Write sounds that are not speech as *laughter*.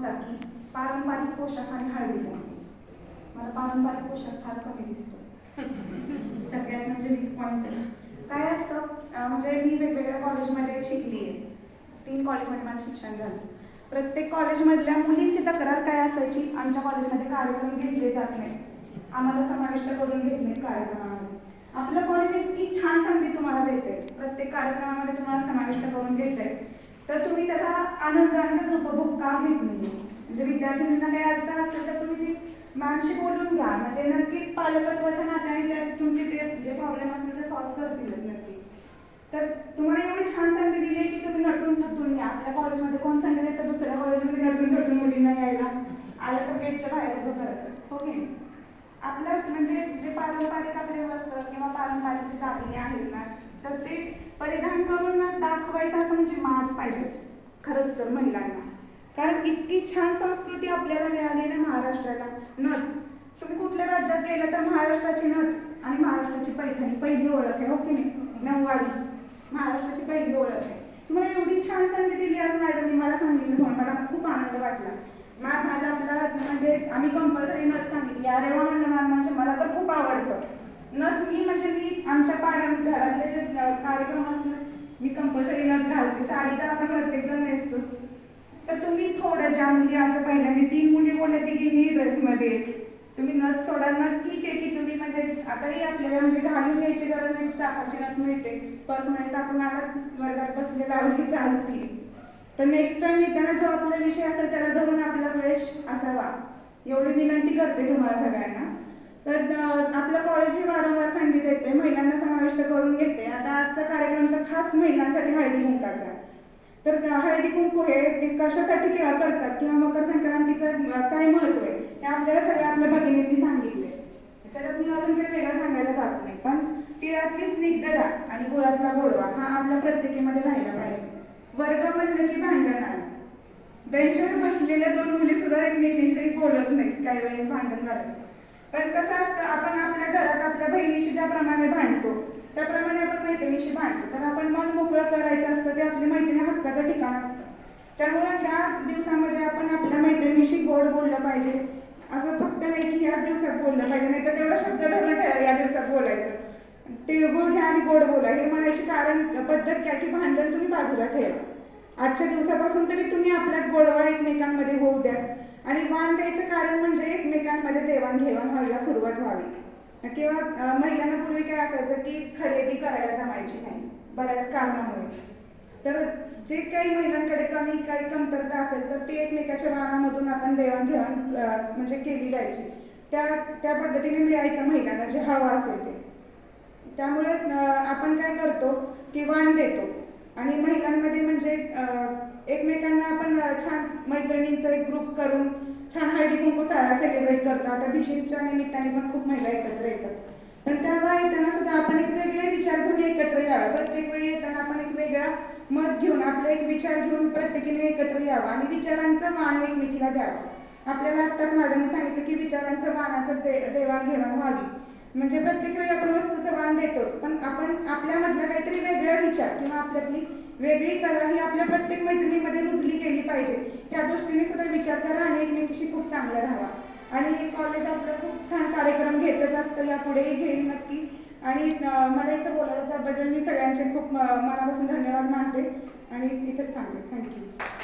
होता की पारंपरिक पोशाख आणि हळदी कुंकू. मला पारंपरिक पोशाख फार कमी दिसतो *laughs* सगळ्यात म्हणजे वीक पॉईंट काय असतं? म्हणजे मी वेगवेगळ्या कॉलेजमध्ये शिकली आहे तीन कॉलेजमध्ये माझं शिक्षण झालं. प्रत्येक कॉलेजमधल्या मुलींची तक्रार काय असायची? आमच्या कॉलेजमध्ये कार्यक्रम घेतले जात नाही आम्हाला समाविष्ट करून घेत नाहीत कार्यक्रमामध्ये. आपलं कॉलेज इतकी छान संधी तुम्हाला देते प्रत्येक कार्यक्रमामध्ये तुम्हाला समाविष्ट करून घेते तर तुम्ही त्याचा आनंद आणि त्याचा उपभोग का घेत नाही? म्हणजे विद्यार्थ्यांना काही अडचण असेल तर तुम्ही ती मॅमशी बोलून घ्या. म्हणजे नक्कीच पालकत्वाच्या नात्याने त्या तुमचे ते जे प्रॉब्लेम असेल ते सॉल्व्ह करतीलच नक्की. तर तुम्हाला एवढी छान संधी दिली आहे की तुम्ही नटून थटून या आपल्या कॉलेजमध्ये कोण संधी देतं? दुसऱ्या कॉलेजमध्ये नटून थटून मुलींना यायला. आलं तर गेटच्या बाहेर उभं करत. ओके आपलं म्हणजे जे पारंपरिक आपले वस्त्र किंवा पारंपरिक जे दागिने आहेत ना तर ते परिधान करून दाखवायचं असं म्हणजे माज पाहिजे. खरंच तर महिलांना. कारण इतकी छान संस्कृती आपल्याला मिळाली ना महाराष्ट्राला. नथ. तुम्ही कुठल्या राज्यात गेलं तर महाराष्ट्राची नथ आणि महाराष्ट्राची पैठणी पहिली ओळख आहे हो की नाही? नऊवारी. महाराष्ट्राची पहिली ओळख आहे. तुम्हाला एवढी छान संधी दिली आज मॅडमनी मला सांगितलं म्हणून मला खूप आनंद वाटला. मॅम माझा आपला म्हणजे आम्ही कंपल्सरी नथ सांगितली. अरे वा म्हणलं मॅम म्हणजे मला तर खूप आवडतं. नथ मी म्हणजे आमच्या पारं घरातल्या जे कार्यक्रम असतात मी कंपल्सरीनच घालते साडी तर आपण प्रत्येक जण नेसतोच. तर तुम्ही थोडं ज्या मुली आता पहिल्यांदा तीन मुली बोलल्या तिघींनी ड्रेसमध्ये. तुम्ही नथ सोडा नथ ठीक आहे की तुम्ही म्हणजे आताही आपल्याला म्हणजे घालून घ्यायची गरज नाही चाकाची नथ मिळते. पर्सनल टाकून आला वर्गात बसलेला आवडी चालती. तर नेक्स्ट टाइम येताना जो आपला विषय असेल त्याला धरून आपला वेश असावा. एवढी विनंती करते तुम्हाला सगळ्यांना. तर आपलं कॉलेज हे वारंवार संधी देते महिलांना समाविष्ट करून घेते आता आजचा कार्यक्रम तर खास महिलांसाठी हळदी कुंकाचा आहे. तर हळदी कुंकू हे कशासाठी के- करतात किंवा मकर संक्रांतीचं काय महत्त्व आहे हे आपल्याला सगळ्या आपल्या भगिनींनी सांगितले त्याच्यात मी अजून काही वेगळं सांगायला जात नाही पण तिळातली स्निग्धता आणि गुळातला गोडवा हा आपल्या प्रत्येकीमध्ये राहिला पाहिजे. वर्ग म्हणलं की भांडण? आहे बेंचवर बसलेल्या दोन मुली सुद्धा एकमेकींशी बोलत नाहीत काही वेळेस भांडण झालं पण कसं असतं आपण आपल्या घरात आपल्या बहिणीशी ज्याप्रमाणे भांडतो त्याप्रमाणे आपण मैत्रिणीशी भांडतो. तर आपण मन मोकळं करायचं असतं ते आपली मैत्रिणी हक्काचं ठिकाण असतं. त्यामुळे ह्या दिवसामध्ये आपण आपल्या मैत्रिणीशी गोड बोललं पाहिजे. असं फक्त नाही की याच दिवसात बोललं पाहिजे नाही तर तेवढा शब्द धरून ठेवा या दिवसात बोलायचं. तिळगुळ घ्या आणि गोड बोला हे म्हणायची कारण पद्धत काय की भांडण तुम्ही बाजूला ठेवा. आजच्या दिवसापासून तरी तुम्ही आपल्यात गोडवा एकमेकांमध्ये होऊ द्या आणि वाण द्यायचं कारण म्हणजे एकमेकांमध्ये देवाणघेवाण व्हायला सुरुवात व्हावी. किंवा महिलांना ती खरेदी करायला जमायची नाही बऱ्याच कारणामुळे. तर जे काही महिलांकडे कमी काही कमतरता असेल तर ते एकमेकाच्या वाणामधून आपण देवाणघेवाण म्हणजे केली जायची. त्या त्या पद्धतीने मिळायचं महिलांना जे हवं असेल ते. त्यामुळे आपण काय करतो की वाण देतो. आणि महिलांमध्ये म्हणजे एकमेकांना आपण छान मैत्रिणींचा एक ग्रुप करून छान हळदी कुंकू साळा सेलिब्रेट करतो आता भिशीच्या निमित्ताने पण खूप महिला एकत्र येतात. पण त्या येताना सुद्धा आपण एक वेगळे विचार घेऊन एकत्र यावं प्रत्येक वेळी येताना आपण एक वेगळा मत घेऊन आपले एक विचार घेऊन प्रत्येकीने एकत्र यावं आणि विचारांचं मान एकमेकीला द्यावं. आपल्याला आत्ताच मॅडमने सांगितलं की विचारांचं मानाचं दे देवाणघेवाण व्हावी. म्हणजे प्रत्येक वेळी आपण वस्तूचं मान देतोच. पण आपण आपल्यामधला काहीतरी वेगळा विचार किंवा आपल्यातली वेगळी कला ही आपल्या प्रत्येक मैत्रिणीमध्ये रुजली गेली पाहिजे. ह्या दृष्टीने सुद्धा विचार करा आणि एकमेकीशी खूप चांगलं राहावा आणि हे कॉलेज आपलं खूप छान कार्यक्रम घेतच असतं. यापुढेही घेईल नक्की. आणि मला इथं बोलावलं त्याबद्दल मी सगळ्यांचे खूप मनापासून धन्यवाद मानते आणि इथेच थांबते. थँक्यू.